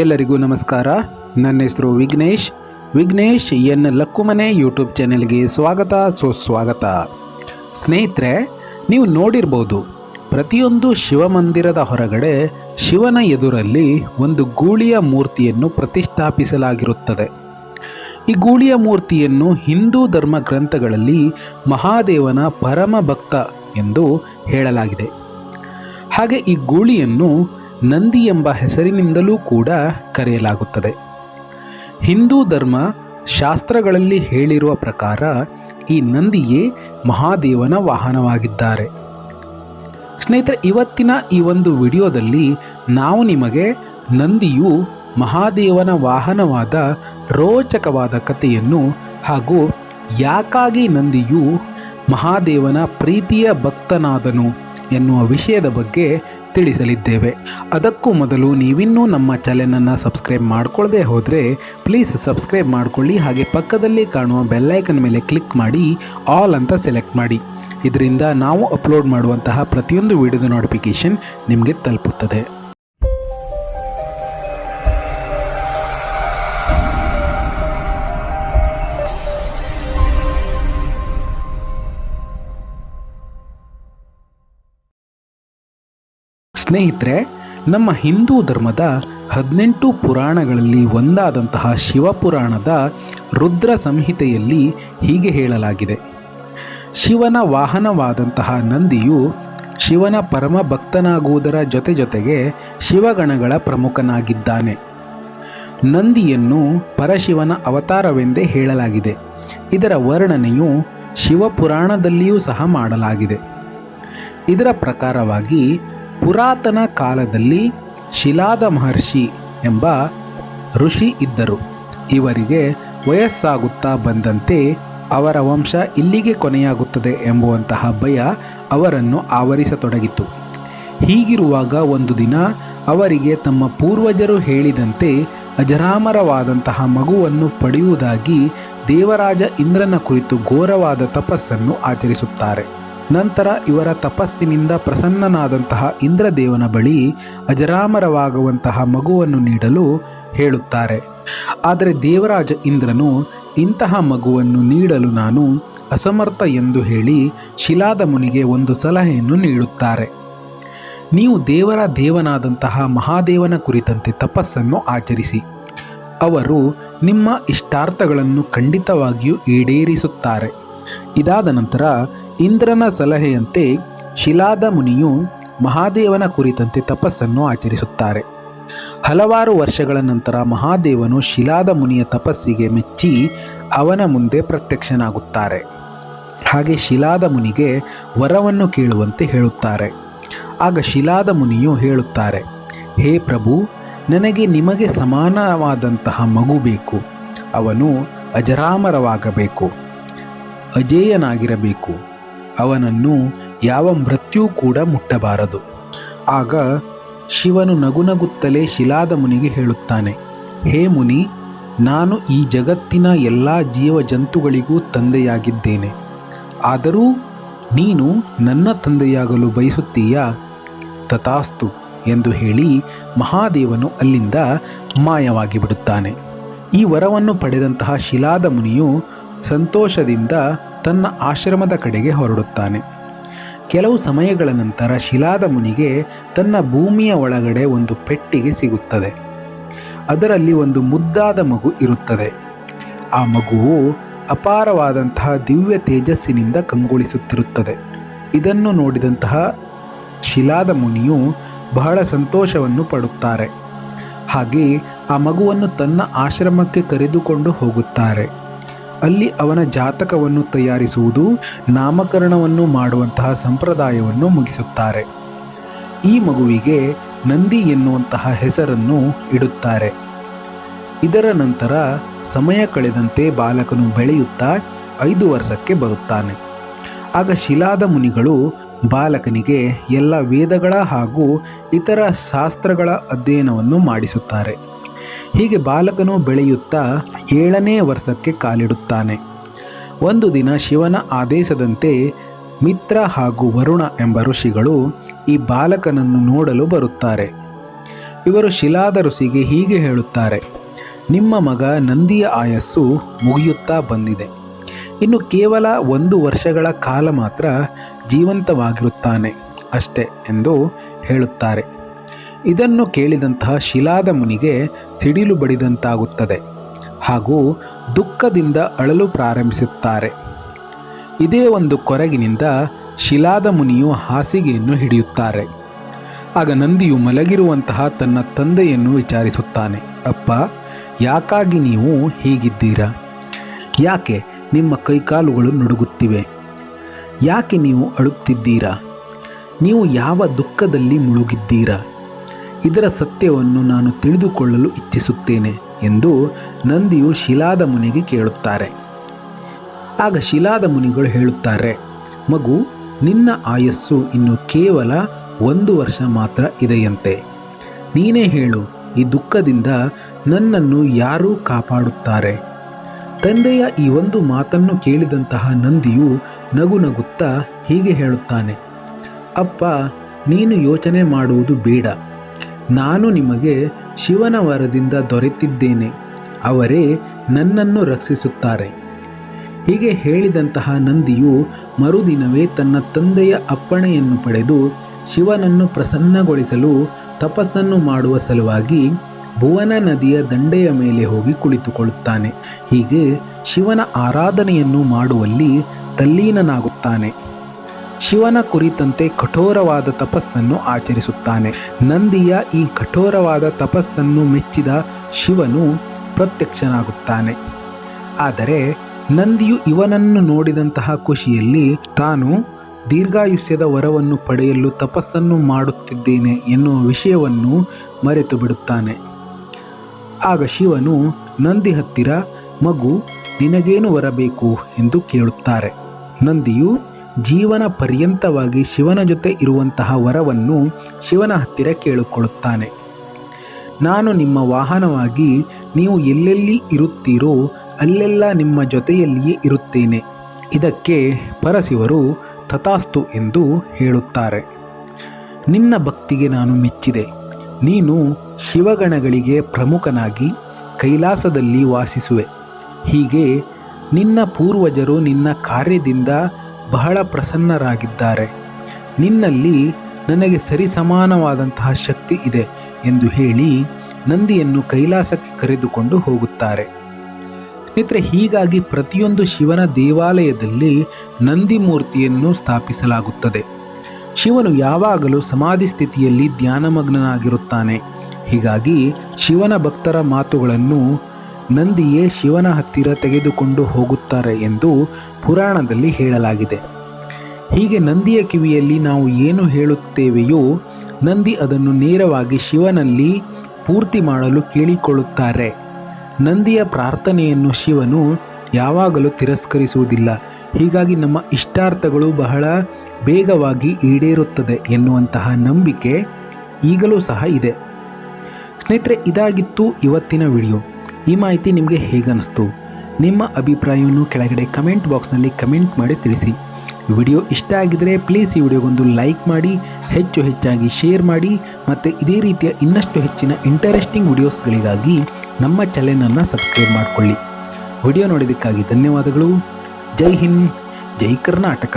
ಎಲ್ಲರಿಗೂ ನಮಸ್ಕಾರ. ನನ್ನ ಹೆಸರು ವಿಘ್ನೇಶ್. ವಿಘ್ನೇಶ್ ಎನ್ ಲಕ್ಕುಮನೆ ಯೂಟ್ಯೂಬ್ ಚಾನೆಲ್ಗೆ ಸ್ವಾಗತ. ಸುಸ್ವಾಗತ ಸ್ನೇಹಿತರೆ, ನೀವು ನೋಡಿರ್ಬೋದು, ಪ್ರತಿಯೊಂದು ಶಿವಮಂದಿರದ ಹೊರಗಡೆ ಶಿವನ ಎದುರಲ್ಲಿ ಒಂದು ಗೂಳಿಯ ಮೂರ್ತಿಯನ್ನು ಪ್ರತಿಷ್ಠಾಪಿಸಲಾಗಿರುತ್ತದೆ. ಈ ಗೂಳಿಯ ಮೂರ್ತಿಯನ್ನು ಹಿಂದೂ ಧರ್ಮ ಗ್ರಂಥಗಳಲ್ಲಿ ಮಹಾದೇವನ ಪರಮ ಭಕ್ತ ಎಂದು ಹೇಳಲಾಗಿದೆ. ಹಾಗೆ ಈ ಗೂಳಿಯನ್ನು ನಂದಿ ಎಂಬ ಹೆಸರಿನಿಂದಲೂ ಕೂಡ ಕರೆಯಲಾಗುತ್ತದೆ. ಹಿಂದೂ ಧರ್ಮ ಶಾಸ್ತ್ರಗಳಲ್ಲಿ ಹೇಳಿರುವ ಪ್ರಕಾರ ಈ ನಂದಿಯೇ ಮಹಾದೇವನ ವಾಹನವಾಗಿದ್ದಾರೆ. ಸ್ನೇಹಿತರೆ, ಇವತ್ತಿನ ಈ ಒಂದು ವಿಡಿಯೋದಲ್ಲಿ ನಾವು ನಿಮಗೆ ನಂದಿಯು ಮಹಾದೇವನ ವಾಹನವಾದ ರೋಚಕವಾದ ಕಥೆಯನ್ನು ಹಾಗೂ ಯಾಕಾಗಿ ನಂದಿಯು ಮಹಾದೇವನ ಪ್ರೀತಿಯ ಭಕ್ತನಾದನು ಎನ್ನುವ ವಿಷಯದ ಬಗ್ಗೆ ತಿಳಿಸಲಿದ್ದೇವೆ. ಅದಕ್ಕೂ ಮೊದಲು ನೀವಿನ್ನೂ ನಮ್ಮ ಚಾನೆಲನ್ನು ಸಬ್ಸ್ಕ್ರೈಬ್ ಮಾಡಿಕೊಳ್ಳದೆ ಹೋದರೆ ಪ್ಲೀಸ್ ಸಬ್ಸ್ಕ್ರೈಬ್ ಮಾಡಿಕೊಳ್ಳಿ, ಹಾಗೆ ಪಕ್ಕದಲ್ಲಿ ಕಾಣುವ ಬೆಲ್ಲೈಕನ್ ಮೇಲೆ ಕ್ಲಿಕ್ ಮಾಡಿ, ಆಲ್ ಅಂತ ಸೆಲೆಕ್ಟ್ ಮಾಡಿ. ಇದರಿಂದ ನಾವು ಅಪ್ಲೋಡ್ ಮಾಡುವಂತಹ ಪ್ರತಿಯೊಂದು ವಿಡಿಯೋದ ನೋಟಿಫಿಕೇಷನ್ ನಿಮಗೆ ತಲುಪುತ್ತದೆ. ಸ್ನೇಹಿತರೆ, ನಮ್ಮ ಹಿಂದೂ ಧರ್ಮದ ಹದಿನೆಂಟು ಪುರಾಣಗಳಲ್ಲಿ ಒಂದಾದಂತಹ ಶಿವಪುರಾಣದ ರುದ್ರ ಸಂಹಿತೆಯಲ್ಲಿ ಹೀಗೆ ಹೇಳಲಾಗಿದೆ. ಶಿವನ ವಾಹನವಾದಂತಹ ನಂದಿಯು ಶಿವನ ಪರಮ ಭಕ್ತನಾಗುವುದರ ಜೊತೆ ಜೊತೆಗೆ ಶಿವಗಣಗಳ ಪ್ರಮುಖನಾಗಿದ್ದಾನೆ. ನಂದಿಯನ್ನು ಪರಶಿವನ ಅವತಾರವೆಂದೇ ಹೇಳಲಾಗಿದೆ. ಇದರ ವರ್ಣನೆಯು ಶಿವಪುರಾಣದಲ್ಲಿಯೂ ಸಹ ಮಾಡಲಾಗಿದೆ. ಇದರ ಪ್ರಕಾರವಾಗಿ ಪುರಾತನ ಕಾಲದಲ್ಲಿ ಶಿಲಾದ ಮಹರ್ಷಿ ಎಂಬ ಋಷಿ ಇದ್ದರು. ಇವರಿಗೆ ವಯಸ್ಸಾಗುತ್ತಾ ಬಂದಂತೆ ಅವರ ವಂಶ ಇಲ್ಲಿಗೆ ಕೊನೆಯಾಗುತ್ತದೆ ಎಂಬುವಂತಹ ಭಯ ಅವರನ್ನು ಆವರಿಸತೊಡಗಿತು. ಹೀಗಿರುವಾಗ ಒಂದು ದಿನ ಅವರಿಗೆ ತಮ್ಮ ಪೂರ್ವಜರು ಹೇಳಿದಂತೆ ಅಜರಾಮರವಾದಂತಹ ಮಗುವನ್ನು ಪಡೆಯುವುದಾಗಿ ದೇವರಾಜ ಇಂದ್ರನ ಕುರಿತು ಘೋರವಾದ ತಪಸ್ಸನ್ನು ಆಚರಿಸುತ್ತಾರೆ. ನಂತರ ಇವರ ತಪಸ್ಸಿನಿಂದ ಪ್ರಸನ್ನನಾದಂತಹ ಇಂದ್ರದೇವನ ಬಳಿ ಅಜರಾಮರವಾಗುವಂತಹ ಮಗುವನ್ನು ನೀಡಲು ಹೇಳುತ್ತಾರೆ. ಆದರೆ ದೇವರಾಜ ಇಂದ್ರನು, ಇಂತಹ ಮಗುವನ್ನು ನೀಡಲು ನಾನು ಅಸಮರ್ಥ ಎಂದು ಹೇಳಿ ಶಿಲಾದ ಮುನಿಗೆ ಒಂದು ಸಲಹೆಯನ್ನು ನೀಡುತ್ತಾರೆ. ನೀವು ದೇವರ ದೇವನಾದಂತಹ ಮಹಾದೇವನ ಕುರಿತಂತೆ ತಪಸ್ಸನ್ನು ಆಚರಿಸಿ. ಅವರು ನಿಮ್ಮ ಇಷ್ಟಾರ್ಥಗಳನ್ನು ಖಂಡಿತವಾಗಿಯೂ ಈಡೇರಿಸುತ್ತಾರೆ. ಇದಾದ ನಂತರ ಇಂದ್ರನ ಸಲಹೆಯಂತೆ ಶಿಲಾದ ಮುನಿಯು ಮಹಾದೇವನ ಕುರಿತಂತೆ ತಪಸ್ಸನ್ನು ಆಚರಿಸುತ್ತಾರೆ. ಹಲವಾರು ವರ್ಷಗಳ ನಂತರ ಮಹಾದೇವನು ಶಿಲಾದ ಮುನಿಯ ತಪಸ್ಸಿಗೆ ಮೆಚ್ಚಿ ಅವನ ಮುಂದೆ ಪ್ರತ್ಯಕ್ಷನಾಗುತ್ತಾರೆ. ಹಾಗೆ ಶಿಲಾದ ಮುನಿಗೆ ವರವನ್ನು ಕೇಳುವಂತೆ ಹೇಳುತ್ತಾರೆ. ಆಗ ಶಿಲಾದ ಮುನಿಯು ಹೇಳುತ್ತಾರೆ, ಹೇ ಪ್ರಭು, ನನಗೆ ನಿಮಗೆ ಸಮಾನವಾದಂತಹ ಮಗು ಬೇಕು. ಅವನು ಅಜರಾಮರವಾಗಬೇಕು. ಅಜೇಯನಾಗಿರಬೇಕು. ಅವನನ್ನು ಯಾವ ಮೃತ್ಯು ಕೂಡ ಮುಟ್ಟಬಾರದು. ಆಗ ಶಿವನು ನಗುನಗುತ್ತಲೇ ಶಿಲಾದ ಮುನಿಗೆ ಹೇಳುತ್ತಾನೆ, ಹೇ ಮುನಿ, ನಾನು ಈ ಜಗತ್ತಿನ ಎಲ್ಲ ಜೀವ ಜಂತುಗಳಿಗೂ ತಂದೆಯಾಗಿದ್ದೇನೆ. ಆದರೂ ನೀನು ನನ್ನ ತಂದೆಯಾಗಲು ಬಯಸುತ್ತೀಯಾ? ತಥಾಸ್ತು ಎಂದು ಹೇಳಿ ಮಹಾದೇವನು ಅಲ್ಲಿಂದ ಮಾಯವಾಗಿ ಬಿಡುತ್ತಾನೆ ಈ ವರವನ್ನು ಪಡೆದಂತಹ ಶಿಲಾದ ಮುನಿಯು ಸಂತೋಷದಿಂದ ತನ್ನ ಆಶ್ರಮದ ಕಡೆಗೆ ಹೊರಡುತ್ತಾನೆ. ಕೆಲವು ಸಮಯಗಳ ನಂತರ ಶಿಲಾದ ಮುನಿಗೆ ತನ್ನ ಭೂಮಿಯ ಒಳಗಡೆ ಒಂದು ಪೆಟ್ಟಿಗೆ ಸಿಗುತ್ತದೆ. ಅದರಲ್ಲಿ ಒಂದು ಮುದ್ದಾದ ಮಗು ಇರುತ್ತದೆ. ಆ ಮಗುವು ಅಪಾರವಾದಂತಹ ದಿವ್ಯ ತೇಜಸ್ಸಿನಿಂದ ಕಂಗೊಳಿಸುತ್ತಿರುತ್ತದೆ. ಇದನ್ನು ನೋಡಿದಂತಹ ಶಿಲಾದ ಮುನಿಯು ಬಹಳ ಸಂತೋಷವನ್ನು ಪಡುತ್ತಾರೆ. ಹಾಗೆ ಆ ಮಗುವನ್ನು ತನ್ನ ಆಶ್ರಮಕ್ಕೆ ಕರೆದುಕೊಂಡು ಹೋಗುತ್ತಾರೆ. ಅಲ್ಲಿ ಅವನ ಜಾತಕವನ್ನು ತಯಾರಿಸುವುದು, ನಾಮಕರಣವನ್ನು ಮಾಡುವಂತಹ ಸಂಪ್ರದಾಯವನ್ನು ಮುಗಿಸುತ್ತಾರೆ. ಈ ಮಗುವಿಗೆ ನಂದಿ ಎನ್ನುವಂತಹ ಹೆಸರನ್ನು ಇಡುತ್ತಾರೆ. ಇದರ ನಂತರ ಸಮಯ ಕಳೆದಂತೆ ಬಾಲಕನು ಬೆಳೆಯುತ್ತಾ ಐದು ವರ್ಷಕ್ಕೆ ಬರುತ್ತಾನೆ. ಆಗ ಶಿಲಾದ ಮುನಿಗಳು ಬಾಲಕನಿಗೆ ಎಲ್ಲ ವೇದಗಳ ಹಾಗೂ ಇತರ ಶಾಸ್ತ್ರಗಳ ಅಧ್ಯಯನವನ್ನು ಮಾಡಿಸುತ್ತಾರೆ. ಹೀಗೆ ಬಾಲಕನು ಬೆಳೆಯುತ್ತಾ ಏಳನೇ ವರ್ಷಕ್ಕೆ ಕಾಲಿಡುತ್ತಾನೆ. ಒಂದು ದಿನ ಶಿವನ ಆದೇಶದಂತೆ ಮಿತ್ರ ಹಾಗೂ ವರುಣ ಎಂಬ ಋಷಿಗಳು ಈ ಬಾಲಕನನ್ನು ನೋಡಲು ಬರುತ್ತಾರೆ. ಇವರು ಶಿಲಾದ ಋಷಿಗೆ ಹೀಗೆ ಹೇಳುತ್ತಾರೆ, ನಿಮ್ಮ ಮಗ ನಂದಿಯ ಆಯಸ್ಸು ಮುಗಿಯುತ್ತಾ ಬಂದಿದೆ. ಇನ್ನು ಕೇವಲ ಒಂದು ವರ್ಷಗಳ ಕಾಲ ಮಾತ್ರ ಜೀವಂತವಾಗಿರುತ್ತಾನೆ ಅಷ್ಟೇ ಎಂದು ಹೇಳುತ್ತಾರೆ. ಇದನ್ನು ಕೇಳಿದಂತಹ ಶಿಲಾದ ಮುನಿಗೆ ಸಿಡಿಲು ಬಡಿದಂತಾಗುತ್ತದೆ ಹಾಗೂ ದುಃಖದಿಂದ ಅಳಲು ಪ್ರಾರಂಭಿಸುತ್ತಾರೆ. ಇದೇ ಒಂದು ಕೊರಗಿನಿಂದ ಶಿಲಾದ ಮುನಿಯು ಹಾಸಿಗೆಯನ್ನು ಹಿಡಿಯುತ್ತಾರೆ. ಆಗ ನಂದಿಯು ಮಲಗಿರುವಂತಹ ತನ್ನ ತಂದೆಯನ್ನು ವಿಚಾರಿಸುತ್ತಾನೆ, ಅಪ್ಪ, ಯಾಕಾಗಿ ನೀವು ಹೀಗಿದ್ದೀರಾ? ಯಾಕೆ ನಿಮ್ಮ ಕೈಕಾಲುಗಳು ನಡುಗುತ್ತಿವೆ? ಯಾಕೆ ನೀವು ಅಳುತ್ತಿದ್ದೀರಾ? ನೀವು ಯಾವ ದುಃಖದಲ್ಲಿ ಮುಳುಗಿದ್ದೀರಾ? ಇದರ ಸತ್ಯವನ್ನು ನಾನು ತಿಳಿದುಕೊಳ್ಳಲು ಇಚ್ಛಿಸುತ್ತೇನೆ ಎಂದು ನಂದಿಯು ಶಿಲಾದ ಮುನಿಗೆ ಕೇಳುತ್ತಾರೆ. ಆಗ ಶಿಲಾದ ಮುನಿಗಳು ಹೇಳುತ್ತಾರೆ, ಮಗು, ನಿನ್ನ ಆಯಸ್ಸು ಇನ್ನು ಕೇವಲ ಒಂದು ವರ್ಷ ಮಾತ್ರ ಇದೆಯಂತೆ. ನೀನೇ ಹೇಳು, ಈ ದುಃಖದಿಂದ ನನ್ನನ್ನು ಯಾರೂ ಕಾಪಾಡುತ್ತಾರೆ? ತಂದೆಯ ಈ ಒಂದು ಮಾತನ್ನು ಕೇಳಿದಂತಹ ನಂದಿಯು ನಗು ನಗುತ್ತಾ ಹೀಗೆ ಹೇಳುತ್ತಾನೆ, ಅಪ್ಪ, ನೀನು ಯೋಚನೆ ಮಾಡುವುದು ಬೇಡ. ನಾನು ನಿಮಗೆ ಶಿವನ ವರದಿಂದ ದೊರೆತಿದ್ದೇನೆ. ಅವರೇ ನನ್ನನ್ನು ರಕ್ಷಿಸುತ್ತಾರೆ. ಹೀಗೆ ಹೇಳಿದಂತಹ ನಂದಿಯು ಮರುದಿನವೇ ತನ್ನ ತಂದೆಯ ಅಪ್ಪಣೆಯನ್ನು ಪಡೆದು ಶಿವನನ್ನು ಪ್ರಸನ್ನಗೊಳಿಸಲು ತಪಸ್ಸನ್ನು ಮಾಡುವ ಸಲುವಾಗಿ ಭುವನ ನದಿಯ ದಂಡೆಯ ಮೇಲೆ ಹೋಗಿ ಕುಳಿತುಕೊಳ್ಳುತ್ತಾನೆ. ಹೀಗೆ ಶಿವನ ಆರಾಧನೆಯನ್ನು ಮಾಡುವಲ್ಲಿ ತಲ್ಲೀನನಾಗುತ್ತಾನೆ. ಶಿವನ ಕುರಿತಂತೆ ಕಠೋರವಾದ ತಪಸ್ಸನ್ನು ಆಚರಿಸುತ್ತಾನೆ. ನಂದಿಯ ಈ ಕಠೋರವಾದ ತಪಸ್ಸನ್ನು ಮೆಚ್ಚಿದ ಶಿವನು ಪ್ರತ್ಯಕ್ಷನಾಗುತ್ತಾನೆ. ಆದರೆ ನಂದಿಯು ಇವನನ್ನು ನೋಡಿದಂತಹ ಖುಷಿಯಲ್ಲಿ ತಾನು ದೀರ್ಘಾಯುಷ್ಯದ ವರವನ್ನು ಪಡೆಯಲು ತಪಸ್ಸನ್ನು ಮಾಡುತ್ತಿದ್ದೇನೆ ಎನ್ನುವ ವಿಷಯವನ್ನು ಮರೆತು ಬಿಡುತ್ತಾನೆ. ಆಗ ಶಿವನು, ನಂದಿ ಹತ್ತಿರ, ಮಗು, ನಿನಗೇನು ಬರಬೇಕು ಎಂದು ಕೇಳುತ್ತಾರೆ. ನಂದಿಯು ಜೀವನ ಪರ್ಯಂತವಾಗಿ ಶಿವನ ಜೊತೆ ಇರುವಂತಹ ವರವನ್ನು ಶಿವನ ಹತ್ತಿರ ಕೇಳಿಕೊಳ್ಳುತ್ತಾನೆ. ನಾನು ನಿಮ್ಮ ವಾಹನವಾಗಿ ನೀವು ಎಲ್ಲೆಲ್ಲಿ ಇರುತ್ತೀರೋ ಅಲ್ಲೆಲ್ಲ ನಿಮ್ಮ ಜೊತೆಯಲ್ಲಿಯೇ ಇರುತ್ತೇನೆ. ಇದಕ್ಕೆ ಪರಶಿವರು ತಥಾಸ್ತು ಎಂದು ಹೇಳುತ್ತಾರೆ. ನಿನ್ನ ಭಕ್ತಿಗೆ ನಾನು ಮೆಚ್ಚಿದೆ. ನೀನು ಶಿವಗಣಗಳಿಗೆ ಪ್ರಮುಖನಾಗಿ ಕೈಲಾಸದಲ್ಲಿ ವಾಸಿಸುವೆ. ಹೀಗೆ ನಿನ್ನ ಪೂರ್ವಜರು ನಿನ್ನ ಕಾರ್ಯದಿಂದ ಬಹಳ ಪ್ರಸನ್ನರಾಗಿದ್ದಾರೆ. ನಿನ್ನಲ್ಲಿ ನನಗೆ ಸರಿಸಮಾನವಾದಂತಹ ಶಕ್ತಿ ಇದೆ ಎಂದು ಹೇಳಿ ನಂದಿಯನ್ನು ಕೈಲಾಸಕ್ಕೆ ಕರೆದುಕೊಂಡು ಹೋಗುತ್ತಾರೆ. ಸ್ನೇಹಿತರೆ, ಹೀಗಾಗಿ ಪ್ರತಿಯೊಂದು ಶಿವನ ದೇವಾಲಯದಲ್ಲಿ ನಂದಿ ಮೂರ್ತಿಯನ್ನು ಸ್ಥಾಪಿಸಲಾಗುತ್ತದೆ. ಶಿವನು ಯಾವಾಗಲೂ ಸಮಾಧಿ ಸ್ಥಿತಿಯಲ್ಲಿ ಧ್ಯಾನಮಗ್ನನಾಗಿರುತ್ತಾನೆ. ಹೀಗಾಗಿ ಶಿವನ ಭಕ್ತರ ಮಾತುಗಳನ್ನು ನಂದಿಯೇ ಶಿವನ ಹತ್ತಿರ ತೆಗೆದುಕೊಂಡು ಹೋಗುತ್ತಾರೆ ಎಂದು ಪುರಾಣದಲ್ಲಿ ಹೇಳಲಾಗಿದೆ. ಹೀಗೆ ನಂದಿಯ ಕಿವಿಯಲ್ಲಿ ನಾವು ಏನು ಹೇಳುತ್ತೇವೆಯೋ ನಂದಿ ಅದನ್ನು ನೇರವಾಗಿ ಶಿವನಲ್ಲಿ ಪೂರ್ತಿ ಮಾಡಲು ಕೇಳಿಕೊಳ್ಳುತ್ತಾರೆ. ನಂದಿಯ ಪ್ರಾರ್ಥನೆಯನ್ನು ಶಿವನು ಯಾವಾಗಲೂ ತಿರಸ್ಕರಿಸುವುದಿಲ್ಲ. ಹೀಗಾಗಿ ನಮ್ಮ ಇಷ್ಟಾರ್ಥಗಳು ಬಹಳ ಬೇಗವಾಗಿ ಈಡೇರುತ್ತದೆ ಎನ್ನುವಂತಹ ನಂಬಿಕೆ ಈಗಲೂ ಸಹ ಇದೆ. ಸ್ನೇಹಿತರೆ, ಇದಾಗಿತ್ತು ಇವತ್ತಿನ ವಿಡಿಯೋ. ಈ ಮಾಹಿತಿ ನಿಮಗೆ ಹೇಗನ್ನಿಸ್ತು? ನಿಮ್ಮ ಅಭಿಪ್ರಾಯವನ್ನು ಕೆಳಗಡೆ ಕಮೆಂಟ್ ಬಾಕ್ಸ್ನಲ್ಲಿ ಕಮೆಂಟ್ ಮಾಡಿ ತಿಳಿಸಿ. ವಿಡಿಯೋ ಇಷ್ಟ ಆಗಿದರೆ ಪ್ಲೀಸ್ ಈ ವಿಡಿಯೋಗೊಂದು ಲೈಕ್ ಮಾಡಿ, ಹೆಚ್ಚು ಹೆಚ್ಚಾಗಿ ಶೇರ್ ಮಾಡಿ ಮತ್ತು ಇದೇ ರೀತಿಯ ಇನ್ನಷ್ಟು ಹೆಚ್ಚಿನ ಇಂಟರೆಸ್ಟಿಂಗ್ ವಿಡಿಯೋಸ್ಗಳಿಗಾಗಿ ನಮ್ಮ ಚಾನೆಲನ್ನು ಸಬ್ಸ್ಕ್ರೈಬ್ ಮಾಡಿಕೊಳ್ಳಿ. ವಿಡಿಯೋ ನೋಡಿದ್ದಕ್ಕಾಗಿ ಧನ್ಯವಾದಗಳು. ಜೈ ಹಿಂದ್, ಜೈ ಕರ್ನಾಟಕ.